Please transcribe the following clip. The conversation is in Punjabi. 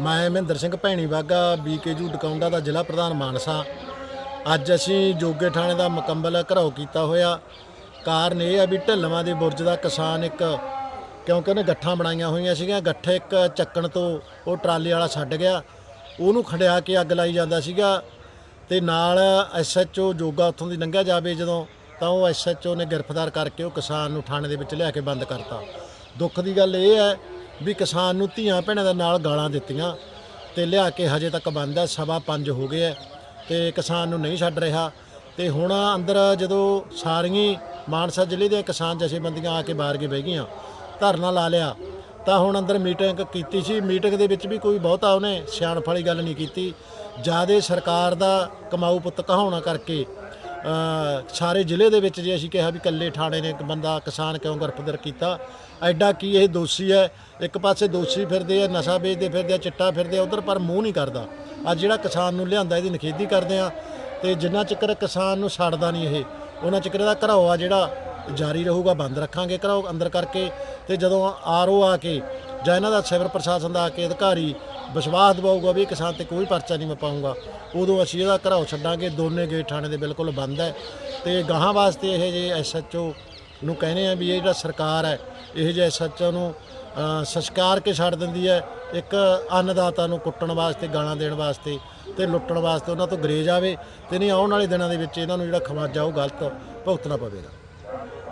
ਮੈਂ ਮਹਿੰਦਰ ਸਿੰਘ ਭੈਣੀ ਬਾਗਾ ਬੀਕੇਯੂ ਡਕਾਉਂਦਾ ਦਾ ਜ਼ਿਲ੍ਹਾ ਪ੍ਰਧਾਨ ਮਾਨਸਾ। ਅੱਜ ਅਸੀਂ ਜੋਗੇ ਥਾਣੇ ਦਾ ਮੁਕੰਮਲ ਘਰਾਓ ਕੀਤਾ ਹੋਇਆ। ਕਾਰਨ ਇਹ ਹੈ ਵੀ ਢੱਲਵਾਂ ਦੇ ਬੁਰਜ ਦਾ ਕਿਸਾਨ ਇੱਕ, ਕਿਉਂਕਿ ਉਹਨੇ ਗੱਠਾਂ ਬਣਾਈਆਂ ਹੋਈਆਂ ਸੀਗੀਆਂ, ਗੱਠ ਇੱਕ ਚੱਕਣ ਤੋਂ ਉਹ ਟਰਾਲੀ ਵਾਲਾ ਛੱਡ ਗਿਆ। ਉਹਨੂੰ ਖੜਿਆ ਕੇ ਅੱਗ ਲਾਈ ਜਾਂਦਾ ਸੀਗਾ। ਤੇ ਨਾਲ ਐਸਐਚਓ ਜੋਗਾ ਉੱਥੋਂ ਦੀ ਲੰਘਿਆ ਜਾਵੇ ਜਦੋਂ, ਤਾਂ ਉਹ ਐਸਐਚਓ ਨੇ ਗ੍ਰਿਫਤਾਰ ਕਰਕੇ ਉਹ ਕਿਸਾਨ ਨੂੰ ਥਾਣੇ ਦੇ ਵਿੱਚ ਲਿਆ ਕੇ ਬੰਦ ਕਰਤਾ। ਦੁੱਖ ਦੀ ਗੱਲ ਇਹ ਹੈ ਵੀ ਕਿਸਾਨ ਨੂੰ ਧੀਆਂ ਭੈਣਾਂ ਦੇ ਨਾਲ ਗਾਲਾਂ ਦਿੱਤੀਆਂ ਤੇ ਲਿਆ ਕੇ ਹਜੇ ਤੱਕ ਬੰਦ ਹੈ, ਸਵਾ ਪੰਜ ਹੋ ਗਏ ਹੈ ਤੇ ਕਿਸਾਨ ਨੂੰ ਨਹੀਂ ਛੱਡ ਰਿਹਾ। ਤੇ ਹੁਣ ਅੰਦਰ ਜਦੋਂ ਸਾਰੀਆਂ ਮਾਨਸਾ ਜ਼ਿਲ੍ਹੇ ਦੀਆਂ ਕਿਸਾਨ ਜਥੇਬੰਦੀਆਂ ਆ ਕੇ ਬਾਹਰ ਕੇ ਬਹਿ ਗਈਆਂ, ਧਰਨਾ ਲਾ ਲਿਆ, ਤਾਂ ਹੁਣ ਅੰਦਰ ਮੀਟਿੰਗ ਕੀਤੀ ਸੀ। ਮੀਟਿੰਗ ਦੇ ਵਿੱਚ ਵੀ ਕੋਈ ਬਹੁਤਾ ਉਹਨੇ ਸਿਆਣਫ ਵਾਲੀ ਗੱਲ ਨਹੀਂ ਕੀਤੀ। ਜਿਆਦੇ ਸਰਕਾਰ ਦਾ ਕਮਾਊ ਪੁੱਤ ਕਹਾਉਣਾ ਕਰਕੇ ਸਾਰੇ ਜ਼ਿਲ੍ਹੇ ਦੇ ਵਿੱਚ ਜੇ ਅਸੀਂ ਕਿਹਾ ਵੀ ਇਕੱਲੇ ਠਾਣੇ ਨੇ ਇੱਕ ਬੰਦਾ ਕਿਸਾਨ ਕਿਉਂ ਗ੍ਰਿਫਤਾਰ ਕੀਤਾ, ਐਡਾ ਕੀ ਇਹ ਦੋਸ਼ੀ ਹੈ? ਇੱਕ ਪਾਸੇ ਦੋਸ਼ੀ ਫਿਰਦੇ ਆ, ਨਸ਼ਾ ਵੇਚਦੇ ਫਿਰਦੇ ਆ, ਚਿੱਟਾ ਫਿਰਦੇ ਆ, ਉਧਰ ਪਰ ਮੂੰਹ ਨਹੀਂ ਕਰਦਾ। ਅੱਜ ਜਿਹੜਾ ਕਿਸਾਨ ਨੂੰ ਲਿਆਂਦਾ, ਇਹਦੀ ਨਖੇਦੀ ਕਰਦੇ ਆ ਤੇ ਜਿੰਨਾ ਚਿਕਰ ਕਿਸਾਨ ਨੂੰ ਛੱਡਦਾ ਨਹੀਂ ਇਹ, ਉਹਨਾਂ ਚਿਕਰ ਇਹਦਾ ਘਰਾਓ ਆ ਜਿਹੜਾ ਜਾਰੀ ਰਹੂਗਾ ਬੰਦ ਰੱਖਾਂਗੇ ਘਰਾਓ ਅੰਦਰ ਕਰਕੇ ਤੇ ਜਦੋਂ ਆਰਓ ਆ ਕੇ ਜਾਂ ਇਹਨਾਂ ਦਾ ਸਿਵਲ ਪ੍ਰਸ਼ਾਸਨ ਦਾ ਆ ਕੇ ਅਧਿਕਾਰੀ ਵਿਸ਼ਵਾਸ ਦਿਵਾਊਗਾ ਵੀ ਕਿਸਾਨ ਤੇ ਕੋਈ ਪਰਚਾ ਨਹੀਂ ਮੈਂ ਪਾਉਂਗਾ ਉਦੋਂ ਅਸੀਂ ਇਹਦਾ ਘਰਾਓ ਛੱਡਾਂਗੇ ਦੋਨੇ ਗੇਟ ਥਾਣੇ ਦੇ ਬਿਲਕੁਲ ਬੰਦ ਹੈ ਤੇ ਗਾਹਾਂ ਵਾਸਤੇ ਇਹ ਜੇ ਐਸਐਚਓ ਨੂੰ ਕਹਿੰਦੇ ਆ ਵੀ ਇਹ ਜਿਹੜਾ ਸਰਕਾਰ ਹੈ ਇਹ ਜੇ ਐਸਐਚਓ ਨੂੰ ਅ, ਸੰਸਕਾਰ ਕੇ ਛੱਡ ਦਿੰਦੀ ਹੈ ਇੱਕ ਅੰਨਦਾਤਾ ਨੂੰ ਕੁੱਟਣ ਵਾਸਤੇ ਗਾਲਾਂ ਦੇਣ ਵਾਸਤੇ ਤੇ ਲੁੱਟਣ ਵਾਸਤੇ ਉਹਨਾਂ ਤੋਂ ਗਰੇਜ ਆਵੇ ਤੇ ਨਹੀਂ ਆਉਣ ਵਾਲੇ ਦਿਨਾਂ ਦੇ ਵਿੱਚ ਇਹਨਾਂ ਨੂੰ ਜਿਹੜਾ ਖਮਾਜਾ ਉਹ ਗਲਤ ਭੁਗਤਣਾ ਪਵੇਗਾ।